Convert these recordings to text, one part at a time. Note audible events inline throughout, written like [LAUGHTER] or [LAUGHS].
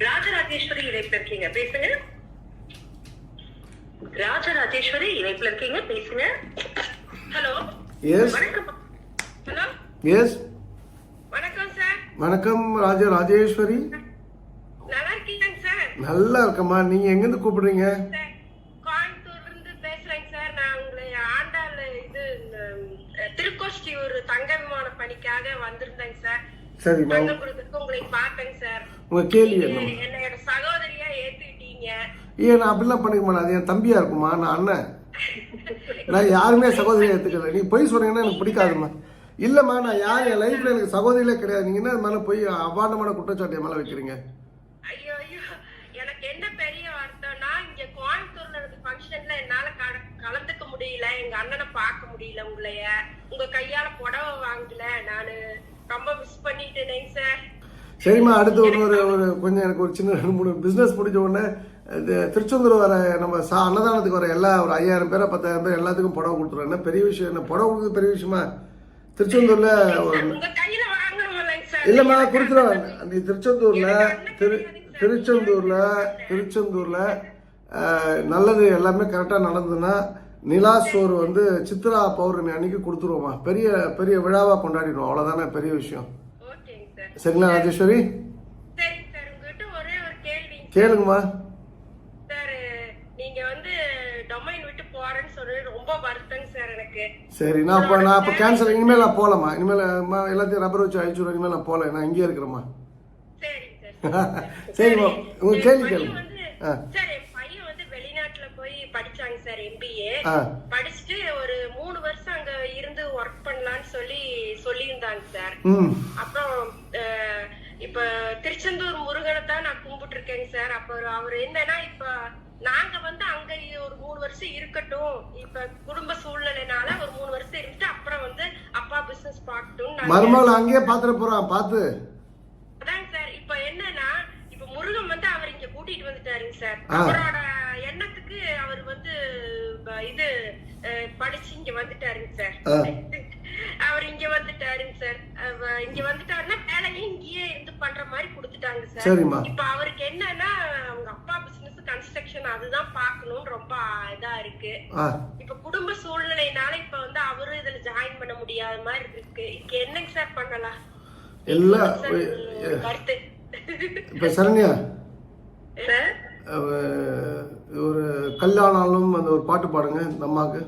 ராஜராஜேஸ்வரி இணைப்புல இருக்கீங்க. பேசுங்க. ராஜராஜேஸ்வரி இணைப்புல இருக்கீங்க. பேசுங்க. ஹலோ. வணக்கம். ஹலோ. எஸ் வணக்கம் சார் வணக்கம் ராஜ ராஜேஸ்வரி. நல்லா இருக்கீங்க சார் நல்லா இருக்கம்மா. நீங்க எங்கேருந்து கூப்பிடுறீங்க? சார் கோயம்புத்தூர்ல இருந்து பேசுறேங்க சார் நான் உங்களை ஆண்டாள் இது இந்த, அஹ், திருக்கோஷ்டியூர் தங்க விமான பணிக்காக வந்திருந்தேங்க சார் சரிம்மா. தங்கம் கொடுத்துருக்கு உங்களை பார்த்தேங்க சார் உங்க கேள்வி ஏத்துக்கிட்டீங்க? ஏன் நான் அப்படிலாம் பண்ணிக்க மாட்டேன். அது என் தம்பியா இருக்குமா? நான் அண்ணன். நான் யாருமே சகோதரியை எடுத்துக்கல நீ பொய் சொன்னீங்கன்னா எனக்கு பிடிக்காதும்மா. இல்லம்மா நான் யார்? என் லைஃப்ல எனக்கு சகோதரியிலே கிடையாது. நீங்க என்ன மேல போய் அபாண்டமான குற்றச்சாட்டு மேல வைக்கிறீங்க? ஐயோ ஐயோ. எனக்கு என்ன பெரிய வருத்தம்னா இங்க கோயம்புத்தூர்ல இருக்க ஃபங்க்ஷன்ல என்னால கல- கலந்துக்க முடியல. எங்க அண்ணனை பார்க்க முடியல உங்களைய. உங்க கையால புடவை வாங்கல. நானு ரொம்ப மிஸ் பண்ணிட்டேனேங்க சார் சரிம்மா அடுத்து ஒரு ஒரு ஒரு கொஞ்சம் எனக்கு ஒரு சின்ன ரெண்டு மூணு பிஸ்னஸ் முடிஞ்ச உடனே இது திருச்செந்தூர் வர நம்ம சா அன்னதானத்துக்கு வர எல்லா ஒரு ஐயாயிரம் பேரை பத்தாயிரம் பேர் எல்லாத்துக்கும் புடவை கொடுத்துருவோம் என்ன பெரிய விஷயம்? என்ன புடவை கொடுக்குறது பெரிய விஷயமா? திருச்செந்தூர்ல ஒரு இல்லம்மா கொடுத்துருவேன் நீ திருச்செந்தூர்ல திரு திருச்செந்தூர்ல திருச்செந்தூர்ல நல்லது எல்லாமே கரெக்டாக நடந்ததுன்னா நிலா சோறு வந்து சித்ரா பௌர்ணமி அன்னைக்கு கொடுத்துருவோம்மா. பெரிய பெரிய விழாவா கொண்டாடிடுவோம். அவ்வளோதானே பெரிய விஷயம். சரிங்களா ராஜேஸ்வரி? கேளுங்கம்மா. சார் நீங்க வந்து டொமைன் விட்டு போறேன்னு சொல்லி ரொம்ப வருத்தங்க சார் எனக்கு. சரி நான் இப்போ நான் இப்போ கேன்சல் இனிமேல் நான் போகலாமா இனிமேல் எல்லாத்தையும் ரப்பர் வச்சு அழிச்சுடுவேன் இனிமேல் நான் போகல. நான் இங்கேயே இருக்கிறேம்மா. [LAUGHS] சரிம்மா. உங்க கேள்வி கேளுங்க. ஆ. சார் என் பையன் வந்து வெளிநாட்டுல போய் படிச்சாங்க சார் எம்பிஏ படிச்சுட்டு ஒரு மூணு வருஷம் அங்க இருந்து ஒர்க் பண்ணலாம்னு சொல்லி சொல்லியிருந்தாங்க சார். அப்புறம் இப்ப திருச்செந்தூர் முருகனை தான் நான் கும்பிட்டு இருக்கேங்க சார். அப்புறம் அவர் என்னன்னா இப்ப நாங்க வந்து அங்க ஒரு மூணு வருஷம் இருக்கட்டும். இப்ப குடும்ப சூழ்நிலைனால ஒரு மூணு வருஷம் இருந்துட்டு அப்புறம் வந்து அப்பா பிசினஸ் பார்க்கட்டும் மருமகள் அங்கேயே பார்த்துட போகிறான் பார்த்து. அதாங்க சார். இப்ப என்னன்னா இப்ப முருகன் வந்து அவர் இங்க கூட்டிட்டு வந்துட்டாருங்க சார். அவரோட எண்ணத்துக்கு அவர் வந்து இது படிச்சு இங்க வந்துட்டாருங்க சார். அவர் இங்க வந்துட்டாருங்க சார். இங்க வந்துட்டாருன்னா வேலையும் இங்கேயே இருந்து பண்ற மாதிரி கொடுத்துட்டாங்க சார். இப்ப அவருக்கு என்னன்னா அவங்க அப்பா பிசினஸ் கன்ஸ்ட்ரக்ஷன் அதுதான் பார்க்கணும்னு ரொம்ப இதா இருக்கு. இப்ப குடும்ப சூழ்நிலைனால இப்ப வந்து அவரும் இதுல ஜாயின் பண்ண முடியாத மாதிரி இருக்கு. இதுக்கு என்னங்க சார் பண்ணலாம்? எல்லாம் கருத்து? இப்போ சரண்யா. ஒரு கல்யாணாலும் அந்த ஒரு பாட்டு பாடுங்க இந்த அம்மாவுக்கு.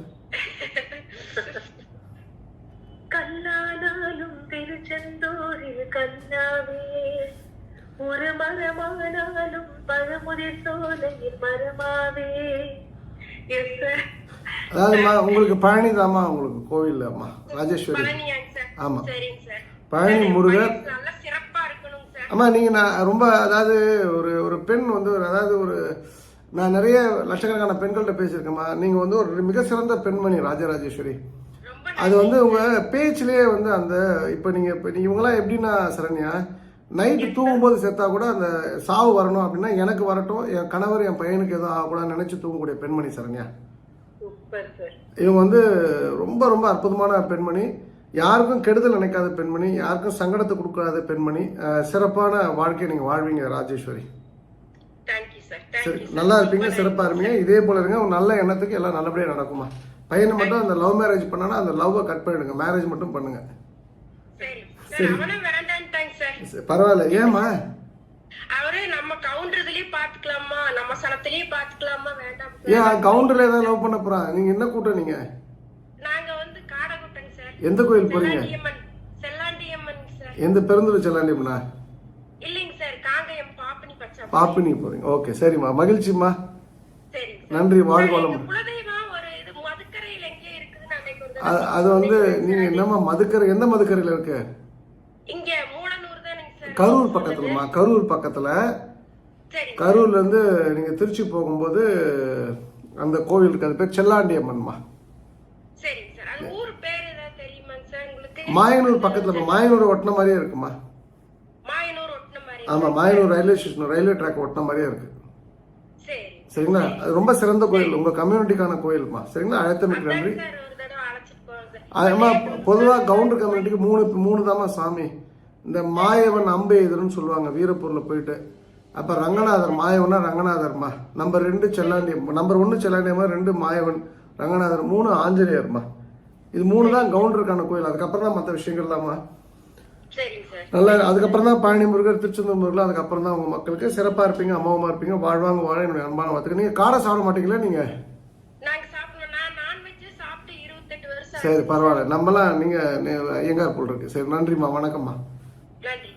கல்லாவே ஒரு மரமானாலும் பழமுதிர் சோலையில் மரமாவே. அதாவதுமா உங்களுக்கு பழனி தாம்மா உங்களுக்கு கோவில் அம்மா. ராஜேஸ்வரி. பழனியாங்க சார் ஆமா. சரிங்க சார் பழனி முருகர். அம்மா நீங்கள் நான் ரொம்ப அதாவது ஒரு ஒரு பெண் வந்து ஒரு அதாவது ஒரு நான் நிறைய லட்சக்கணக்கான பெண்கள்கிட்ட பேசியிருக்கேம்மா. நீங்கள் வந்து ஒரு மிக சிறந்த பெண்மணி ராஜராஜேஸ்வரி. அது வந்து உங்கள் பேச்சிலேயே வந்து அந்த இப்போ நீங்கள் இப்போ இவங்களாம் எப்படின்னா சரண்யா நைட்டு தூங்கும்போது செத்தா கூட அந்த சாவு வரணும் அப்படின்னா எனக்கு வரட்டும் என் கணவர் என் பையனுக்கு எதுவும் ஆகக்கூடாதுன்னு நினச்சி தூங்கக்கூடிய பெண்மணி சரண்யா. இவங்க வந்து ரொம்ப ரொம்ப அற்புதமான பெண்மணி. யாருக்கும் கெடுதல் நினைக்காத பெண்மணி. யாருக்கும் சங்கடத்தை கொடுக்காத பெண்மணி. சிறப்பான வாழ்க்கையை நீங்கள் வாழ்வீங்க ராஜேஸ்வரி. சார் நல்லா இருப்பீங்க சிறப்பாக இருப்பீங்க. இதே போல இருங்க நல்ல எண்ணத்துக்கு எல்லாம் நல்லபடியாக நடக்குமா? பையனை மட்டும் அந்த லவ் மேரேஜ் பண்ணானா அந்த லவ்வை கட் பண்ணிடுங்க. மேரேஜ் மட்டும் பண்ணுங்க. சரி. பரவாயில்ல. ஏம்மா? அவரு நம்ம கவுண்டர்லயே பாத்துக்கலாமா? நம்ம சனத்திலயே பாத்துக்கலாமா? வேண்டாம் ஏன் கவுண்டர்ல ஏதாவது லவ் பண்ண போறான்? நீங்க என்ன கூட்டம் நீங்க? நாங்க வந்து காடகுட்டங்க சார். எந்த கோயில் போறீங்க சார். எந்த பெருந்துரு செல்லாண்டியம்னா இல்லைங்க சார் காங்கயம் பாப்பனி பச்சா பாப்பினி போறீங்க. ஓகே சரிம்மா. மகிழ்ச்சிம்மா. நன்றி வாழ்க சார், வளம் எங்க குலதெய்வம் ஒரு இது மதுக்கரையில எங்கே இருக்குதுன்னு அன்னைக்கு ஒரு அது வந்து நீங்க என்னம்மா மதுக்கரை எந்த மதுக்கரையில இருக்கு? கரூர் பக்கத்துலம்மா கரூர் பக்கத்துல. கரூர்ல இருந்து நீங்க திருச்சி போகும்போது அந்த கோவில் இருக்கு அது பேர் செல்லாண்டியம்மன்மா மாயனூர் பக்கத்துல மாயனூர் ஒட்டின மாதிரியே இருக்குமா? ஆமா Mayanur railway station railway track ஒட்டின மாதிரியே இருக்கு. சரி. சரிங்களா? அது ரொம்ப சிறந்த கோயில் உங்க கம்யூனிட்டிக்கான கோயில்மா? சரிங்களா? அழைத்தமைக்கு நன்றி அதேமா பொதுவாக கவுண்டர் கம்யூனிட்டிக்கு மூணு மூணு தாம்மா சாமி. இந்த மாயவன் அம்பே எதிர்னு சொல்லுவாங்க வீரப்பூரில் போயிட்டு. அப்போ ரங்கநாதர் மாயவனா ரங்கநாதர்மா? நம்பர் ரெண்டு செல்லாண்டி நம்பர் ஒன்று செல்லாண்டியம்மா ரெண்டு மாயவன் ரங்கநாதர் மூணு ஆஞ்சநேயர்மா. இது மூணு தான் கவுண்டருக்கான கோயில். அதுக்கப்புறம் தான் மற்ற விஷயங்கள்லாமா சரிங்க சார். நல்லா அதுக்கப்புறம் தான் பழனி முருகர் திருச்செந்தூர் முருகர் அதுக்கப்புறம் தான் உங்க மக்களுக்கு சிறப்பாக இருப்பீங்க அம்மாவமா இருப்பீங்க வாழ்வாங்க வாழ என்னுடைய அன்பான வார்த்தைகள் நீங்கள் காடை சாப்பிட மாட்டீங்களா நீங்கள் நாங்க சாப்பிடுவோம் நான் நான்வெஜ் சாப்பிட்டு இருபத்தெட்டு வருஷம் சரி பரவாயில்ல. நம்மலாம் நீங்கள் ஐயங்கார் போல் இருக்கு. சரி நன்றிம்மா வணக்கம்மா. நன்றி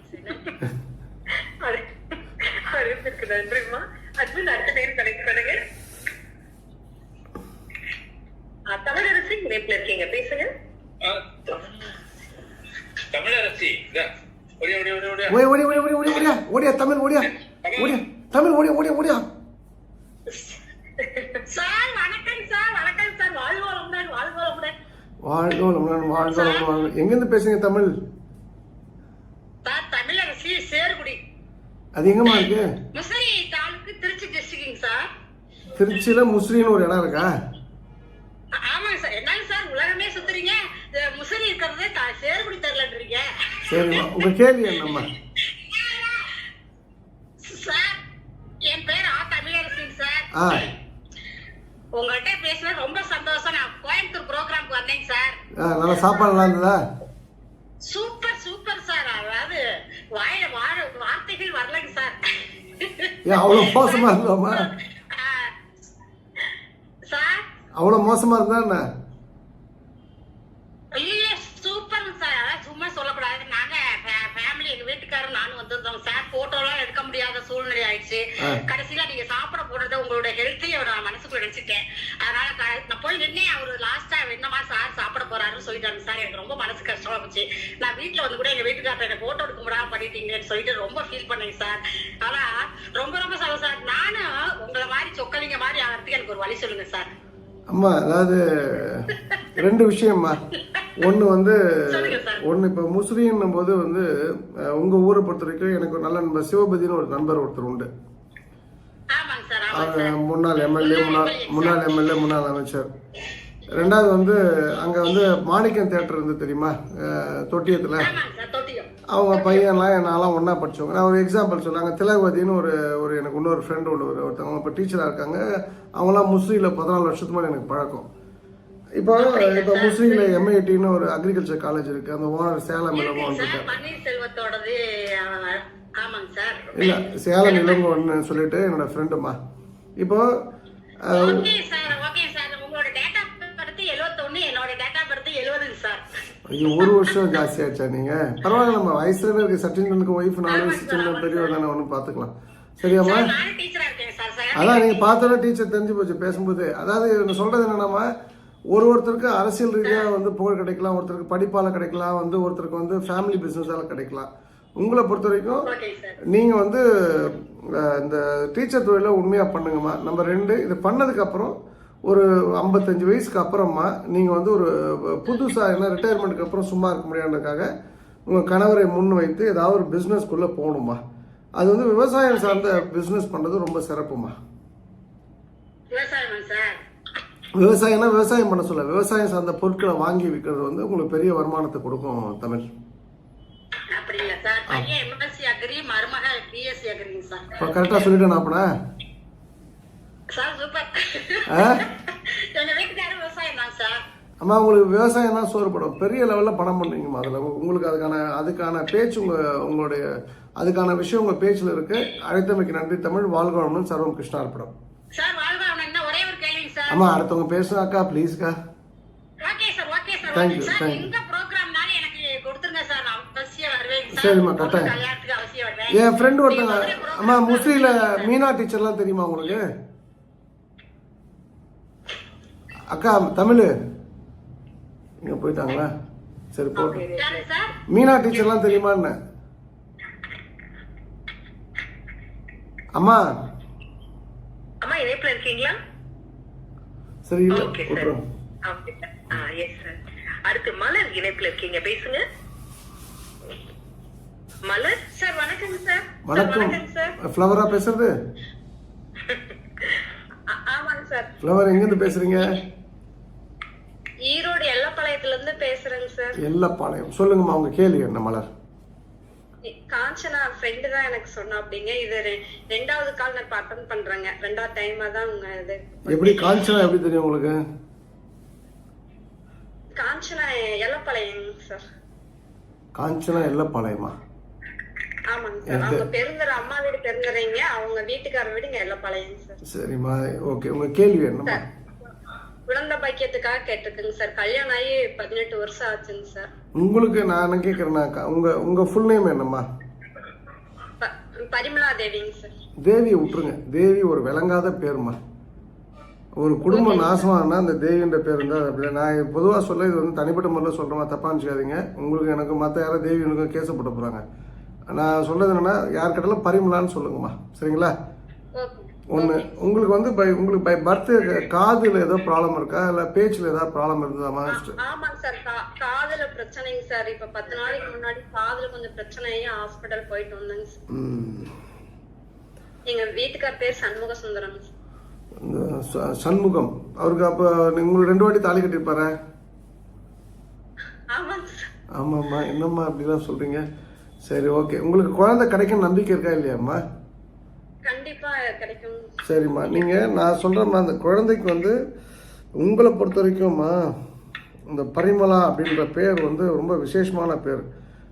சார் அறிவிப்பிற்கு நன்றிம்மா? அட்மின் அடுத்த பேர் கனெக்ட் பண்ணுங்க ஆ, தமிழரசி இணைப்புல இருக்கீங்க. பேசுங்க. தமிழரசி. ஓடியா ஓடியா ஓடியா ஓடியா. ஓடி ஓடி ஓடி ஓடி ஓடி ஓடியா ஓடியா தமிழ் ஓடியா. ஓடியா தமிழ் ஓடியா ஓடியா ஓடியா சார் வணக்கம் சார் வணக்கம் சார் வாழ்க வளமுடன் வாழ்க வளமுடன் வாழ்க வளமுடன் வாழ்க வளமுடன் எங்கேருந்து பேசுங்க தமிழ்? தமிழரசி சேருகுடி. அது எங்கம்மா இருக்கு? Musiri taluk Trichy district sir. திருச்சியில் முஸ்லிம்னு ஒரு இடம் இருக்கா? ஆமாங்க சார். என்னங்க சார் உலகமே சுத்துறீங்க. முசிறி இருக்கிறது தா- சேருகுடி தெரியலன்றீங்க சரிம்மா உங்கள் கேள்வி என்னம்மா? சார் என் பேர் ஆ தமிழரசிங்க சார் ஆ உங்கள்கிட்ட பேசினது ரொம்ப சந்தோஷம் நான் கோயம்புத்தூர் ப்ரோக்ராம்க்கு வந்தேங்க நல்லா சாப்பாடுலாம் இருந்ததா? Super super sir. அதாவது வாயில வாழ வார்த்தைகள் வரலங்க சார். ஏன் அவ்வளோ மோசமாக இருந்தோம்மா ஆ, சார். அவ்வளோ மோசமாக இருந்தா என்ன? Super sir. அதான் சும்மா சொல்லக்கூடாது. நாங்க ஃபேமிலி எங்க வீட்டுக்காரர் நானும் வந்திருந்தோம் சார். போட்டோ எல்லாம் எடுக்க முடியாத சூழ்நிலை ஆயிடுச்சு. கடைசியில நீங்க சாப்பிட போனது உங்களோட ஹெல்த்தையும் நான் மனசுக்குள்ள நினைச்சிட்டேன். அதனால நான் போய் நின்னே அவரு லாஸ்டா என்னமா சார் சாப்பிட போறாருன்னு சொல்லிட்டாங்க சார் எனக்கு ரொம்ப மனசு கஷ்டமா போச்சு. நான் வீட்டுல வந்து கூட எங்க வீட்டுக்காரர் எனக்கு போட்டோ எடுக்க முடியாம பண்ணிட்டீங்கன்னு சொல்லிட்டு ரொம்ப ஃபீல் பண்ணேங்க சார். ஆனா ரொம்ப ரொம்ப சந்தோஷம் சார். நானும் உங்களை மாதிரி சொக்கலிங்க மாதிரி ஆகிறதுக்கு எனக்கு ஒரு வழி சொல்லுங்க சார். அம்மா அதாவது ரெண்டு விஷயம்மா. ஒன்று வந்து சார். ஒன்று இப்போ முஸ்லீம்னும் போது வந்து அஹ், உங்க ஊரை பொறுத்த வரைக்கும் எனக்கு ஒரு நல்ல நண்பர் சிவபதினு ஒரு நண்பர் ஒருத்தர் உண்டு. Sir sir. முன்னாள் எம்எல்ஏ முன்னாள் முன்னாள் எம்எல்ஏ முன்னாள் அமைச்சர். ரெண்டாவது வந்து அங்கே வந்து மாணிக்கம் தேட்டர் இருந்து தெரியுமா? தொட்டியத்தில். அவங்க பையன்லாம் நான்லாம் ஒன்றா படிச்சவங்க. நான் ஒரு எக்ஸாம்பிள் சொல்லாங்க திலகவதின்னு ஒரு ஒரு எனக்கு இன்னொரு ஃப்ரெண்டு ஒன்று ஒரு ஒருத்தவங்க இப்போ டீச்சராக இருக்காங்க. அவங்களாம் முஸ்லீமில் பதினாலு வருஷத்துக்கு மேலே எனக்கு பழக்கம். இப்போ இப்போ முஸ்லீமில் எம்ஐடின்னு ஒரு அக்ரிகல்ச்சர் காலேஜ் இருக்குது அந்த ஓனர் சேலம் சார் இருக்கார். இல்லை சேலம் இளங்கோன்னு சொல்லிட்டு என்னோட ஃப்ரெண்டுமா இப்போ ah, okay sir okay sir உங்களோட டேட்டா பர்த் எழுவத்தொன்னு என்னோட டேட்டா பர்த் எழுவதுங்க சார் ஐயோ ஒரு வருஷம் ஜாஸ்தி ஆச்சா நீங்கள் பரவாயில்ல நம்ம வயசுல இருக்கு. சச்சின் ஒய்ஃப் நாலு வயசு சின்ன பெரியவர் தானே ஒன்றும் பார்த்துக்கலாம் சரியாம்மா? அதான் நீங்க பார்த்தோன்னா டீச்சர் தெரிஞ்சு போச்சு பேசும்போது. அதாவது நான் சொல்றது என்னன்னா ஒரு ஒருத்தருக்கு அரசியல் ரீதியாக வந்து புகழ் கிடைக்கலாம் ஒருத்தருக்கு படிப்பால கிடைக்கலாம் வந்து ஒருத்தருக்கு வந்து ஃபேமிலி பிஸ்னஸால கிடைக்கலாம். உங்களை பொறுத்த வரைக்கும் ஓகே சார். நீங்க வந்து இந்த டீச்சர் தொழிலை உண்மையா பண்ணுங்கம்மா. நம்ம ரெண்டு இது பண்ணதுக்கு அப்புறம் ஒரு ஐம்பத்தஞ்சு வயசுக்கு அப்புறமா நீங்க வந்து ஒரு புதுசா என்ன ரிட்டையர்மெண்ட்டுக்கு அப்புறம் சும்மா இருக்க முடியாதுக்காக உங்க கணவரை முன் வைத்து ஏதாவது ஒரு பிஸ்னஸ்க்குள்ள போகணுமா? அது வந்து விவசாயம் சார்ந்த பிஸ்னஸ் பண்றது ரொம்ப சிறப்புமா? விவசாயம்னா விவசாயம் பண்ண சொல்ல. விவசாயம் சார்ந்த பொருட்களை வாங்கி விற்கிறது வந்து உங்களுக்கு பெரிய வருமானத்தை கொடுக்கும் தமிழ். அப்படிங்களா சார். பையன் எம்எஸ்சி அக்ரி மருமக பிஎஸ்சி அக்ரிங்க சார் இப்போ கரெக்டாக சொல்லிட்டேன் அப்பனா சார் சூப்பர் அம்மா உங்களுக்கு விவசாயம் தான் சோறுபடும் பெரிய லெவலில் பணம் பண்ணுவீங்கம்மா அதில். உங்களுக்கு அதுக்கான அதுக்கான பேச்சு உங்கள் உங்களுடைய அதுக்கான விஷயம் உங்கள் பேச்சில் இருக்கு. அழைத்தமைக்கு நன்றி தமிழ். வாழ்கவனும் சர்வம் கிருஷ்ணார்ப்படம் சார் வாழ்வா என்ன ஒரே ஒரு கேள்விங்க சார் அம்மா அடுத்தவங்க ப்ளீஸ்க்கா சார் நான் அவசியம் வருவேன் சார் சரிம்மா, கட்டாயம். என் ஃப்ரெண்டு ஒருத்தங்க அம்மா முஸ்லீல மீனா டீச்சர்லாம் தெரியுமா உங்களுக்கு? அக்கா தமிழ். இங்கே போயிட்டாங்களா? சரி சார் மீனா டீச்சர்லாம் தெரியுமா என்ன அம்மா அம்மா இணைப்புல இருக்கீங்களா? சரி இல்லை. ஓகே சார் அடுத்து மலர் இணைப்புல இருக்கீங்க. பேசுங்க. மலர்? சார் வணக்கம் சார் வணக்கம். சார் ஃப்ளவரா பேசுறது? [LAUGHS] ஆமாங்க சார் ஃப்ளவர் எல்லப்பாளையத்துல இருந்து பேசுறேங்க? சார் எல்லப்பாளையம். சொல்லுங்கம்மா உங்க கேள்வி என்ன மலர்? காஞ்சனா ஃப்ரெண்டு தான் எனக்கு சொன்னா அப்படிங்க இது ரெண்டாவது கால் நான் இப்போ அட்டன் பண்றேங்க ரெண்டாவது டைமா தான் உங்க இது. எப்படி காஞ்சனா எப்படி தெரியும் உங்களுக்கு? காஞ்சனா எல்லப்பாளையம் சார் காஞ்சனா எல்லப்பாளையமா? ஆமாங்க சார் அவங்க பெருந்தர அம்மா வீடு பெருந்தரைங்க அவங்க வீட்டுக்கார வீடு இங்க எல்லப்பாளையம் சார் சரிம்மா ஓகே. உங்க கேள்வி என்னம்மா? குழந்தை பாக்கியத்துக்காக கேட்டிருக்குங்க சார். கல்யாணம் ஆகி பதினெட்டு வருஷம் ஆச்சுங்க சார். உங்களுக்கு நான் என்ன கேட்குறேன்னா உங்க உங்க ஃபுல் நேம் என்னம்மா? ப- பரிமளா தேவிங்க சார். தேவியை விட்டுருங்க. தேவி ஒரு விளங்காத பேருமா ஒரு குடும்பம் நாசமானா அந்த தேவின்ற பேர் இருந்தால் அப்படி நான் பொதுவாக சொல்ல இது வந்து தனிப்பட்ட முறையில் சொல்கிறேன் தப்பாக நினச்சிக்காதீங்க. உங்களுக்கு எனக்கு மற்ற யாராவது தேவி எனக்கு கேச போட்டு போகிறாங்க நான் சொல்றது என்னன்னா யார் கேட்டாலும் பரிமளான்னு சொல்லுங்கம்மா. சரிங்களா? ஒன்று உங்களுக்கு வந்து பை உங்களுக்கு பை பர்த் காதில் ஏதோ ப்ராப்ளம் இருக்கா? இல்லை பேச்சில் ஏதாவது ப்ராப்ளம் இருந்ததாம்மா ஆமாங்க சார். காதுல பிரச்சனைங்க சார். இப்ப பத்து நாளைக்கு முன்னாடி காதுல கொஞ்சம் பிரச்சனையாகி ஹாஸ்பிட்டல் போயிட்டு வந்தேங்க சார். ம். எங்க வீட்டுக்கார் பேர் சண்முக சுந்தரம். சண்முகம். அவருக்கு அப்போ உங்களுக்கு ரெண்டு வாட்டி தாலி கட்டியிருப்பாரா? ஆமாம்மா. என்னம்மா அப்படிலாம் சொல்கிறீங்க சரி ஓகே உங்களுக்கு குழந்தை கிடைக்கும் நம்பிக்கை இருக்கா இல்லையாம்மா? கிடைக்கும். சரிம்மா நீங்கள் நான் சொல்கிறேம்மா அந்த குழந்தைக்கு வந்து உங்களை பொறுத்த வரைக்கும்மா இந்த பரிமளா அப்படின்ற பேர் வந்து ரொம்ப விசேஷமான பேர்.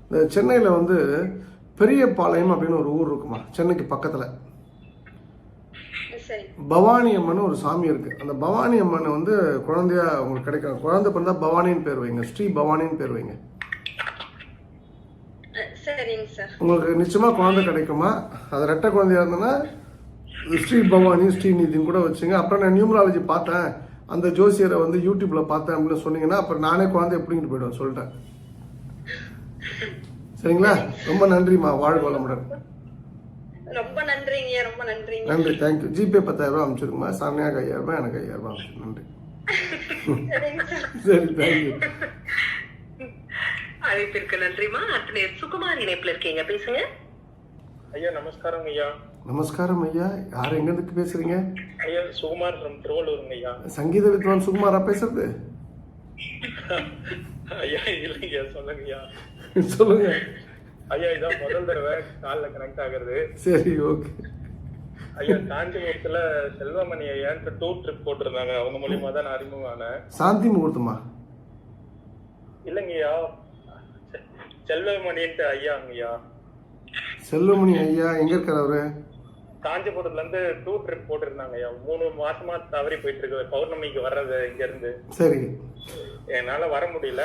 இந்த சென்னையில் வந்து பெரியபாளையம் அப்படின்னு ஒரு ஊர் இருக்குமா சென்னைக்கு பக்கத்தில். பவானி அம்மன் ஒரு சாமி இருக்கு. அந்த பவானி அம்மன் வந்து குழந்தையா உங்களுக்கு கிடைக்கும். குழந்தை பிறந்தா பவானின்னு பேர் வைங்க. ஸ்ரீ பவானின்னு பேர் வைங்க. உங்களுக்கு நிச்சயமா குழந்தை கிடைக்குமா? அது ரெட்டை குழந்தையா இருந்ததுன்னா ஸ்ரீ பவானி ஸ்ரீநிதின்னு கூட வச்சுங்க. அப்புறம் நான் நியூமராலஜி பார்த்தேன். அந்த ஜோசியரை வந்து யூடியூப்ல பார்த்தேன் அப்படின்னு சொன்னீங்கன்னா அப்புறம் நானே குழந்தை எப்படிங்கிட்டு போயிடுவேன் சொல்லிட்டேன். சரிங்களா? ரொம்ப நன்றிம்மா. வாழ்க வளமுடன். ரொம்ப நன்றிங்க ரொம்ப நன்றிங்க. நன்றி தேங்க்யூ ஜிபே பத்தாயிரம் ரூபாய் அனுப்பிச்சிருங்கம்மா சாமியாக்கு ஐயாயிரம் ரூபாய் எனக்கு ஐயாயிரம் ரூபாய் நன்றி. சரி தேங்க்யூ அழைப்பிற்கு நன்றிமா அத்தனை சுகுமார் இணைப்புல இருக்கீங்க. பேசுங்க. ஐயா நமஸ்காரம் ஐயா. நமஸ்காரம் ஐயா. யார் எங்கேருந்து பேசுறீங்க? ஐயா சுகுமார் from திருவள்ளூருங்க ஐயா. சங்கீத வித்வான் சுகுமாரா பேசுறது? ஐயா இல்லைங்க சொல்லுங்க ஐயா. சொல்லுங்க. ஐயா இதான் முதல் தடவை கால்ல கனெக்ட் ஆகுறது. சரி ஓகே. ஐயா காஞ்சிபுரத்துல செல்வமணி ஐயான்ட்டு டூர் ட்ரிப் போட்டிருந்தாங்க. அவங்க மூலியமா தான் நான் அறிமுகம் ஆனேன் சாந்தி முகூர்த்தமா? இல்லைங்க ஐயா. செ- செல்வமணின்ட்டு ஐயாங்க ஐயா. செல்வமணி ஐயா எங்க இருக்காரு அவரு? காஞ்சிபுரத்துல இருந்து டூர் ட்ரிப் போட்டிருந்தாங்க மூணு மாசமா தவறி போயிட்டு இருக்கு பௌர்ணமிக்கு வர்றது இங்க இருந்து சரி. என்னால வர முடியல.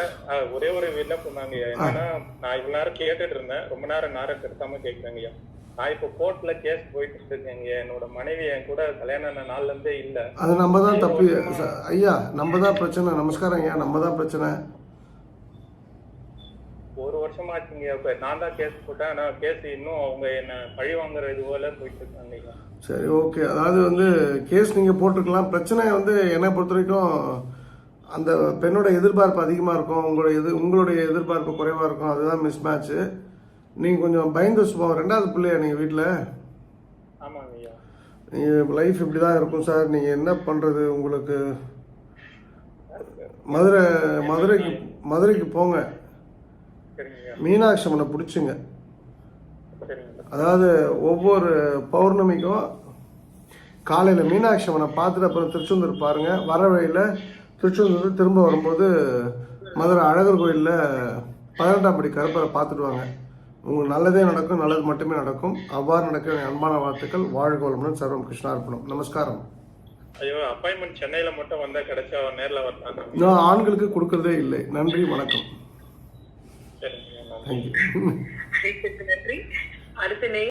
ஒரே ஒரு விண்ணப்பம் தாங்க என்னன்னா நான் இவ்வளவு நேரம் கேட்டுட்டு இருந்தேன் ரொம்ப நேரம் நேரம் கேட்குறேங்க ஐயா. நான் இப்போ கோர்ட்ல கேஸ் போயிட்டு இருக்கேங்க என்னோட மனைவி என் கூட கல்யாணம் நாள்ல இருந்தே இல்ல. அது நம்ம தான் தப்பு. ஐயா நம்ம தான் பிரச்சனை. நமஸ்காரம் ஐயா. நம்ம தான் பிரச்சனை. ஒரு வருஷமா ஆச்சுங்க. இப்ப நான் தான் கேஸ் போட்டேன். ஆனா கேஸ் இன்னும் அவங்க என்ன பழி வாங்குற இது போல போயிட்டு இருக்காங்க சரி ஓகே அதாவது வந்து கேஸ் நீங்கள் போட்டிருக்கலாம். பிரச்சனை வந்து என்னை பொறுத்த வரைக்கும் அந்த பெண்ணோட எதிர்பார்ப்பு அதிகமாக இருக்கும். உங்களுடைய எது உங்களுடைய எதிர்பார்ப்பு குறைவாக இருக்கும். அதுதான் மிஸ் மேட்ச்சு நீங்கள் கொஞ்சம் பயந்த சுபாவம். ரெண்டாவது பிள்ளையா நீங்கள் வீட்டில் நீங்கள் லைஃப் இப்படி தான் இருக்கும் சார் நீங்கள் என்ன பண்ணுறது உங்களுக்கு? மதுரை மதுரைக்கு மதுரைக்கு போங்க. மீனாட்சி அம்மனை பிடிச்சிங்க. அதாவது ஒவ்வொரு பௌர்ணமிக்கும் காலையில் மீனாட்சி அம்மனை பார்த்துட்டு அப்புறம் திருச்செந்தூர் பாருங்க. வர வழியில் திருச்செந்தூர் திரும்ப வரும்போது மதுரை அழகர் கோயிலில் பதினெட்டாம் படி கருப்பரை பார்த்துட்டு வாங்க. உங்களுக்கு நல்லதே நடக்கும் நல்லது மட்டுமே நடக்கும். அவ்வாறு நடக்க என் அன்பான வாழ்த்துக்கள். வாழ்க வளமுடன் சர்வம் கிருஷ்ணார்ப்பணம் நமஸ்காரம். ஐயோ அப்பாயின்மெண்ட் சென்னையில மட்டும் வந்தா கிடைச்சா நேர்ல வரலாங்க நான் ஆண்களுக்கு கொடுக்கறதே இல்லை. நன்றி வணக்கம். ஐயா நன்றி. அடுத்த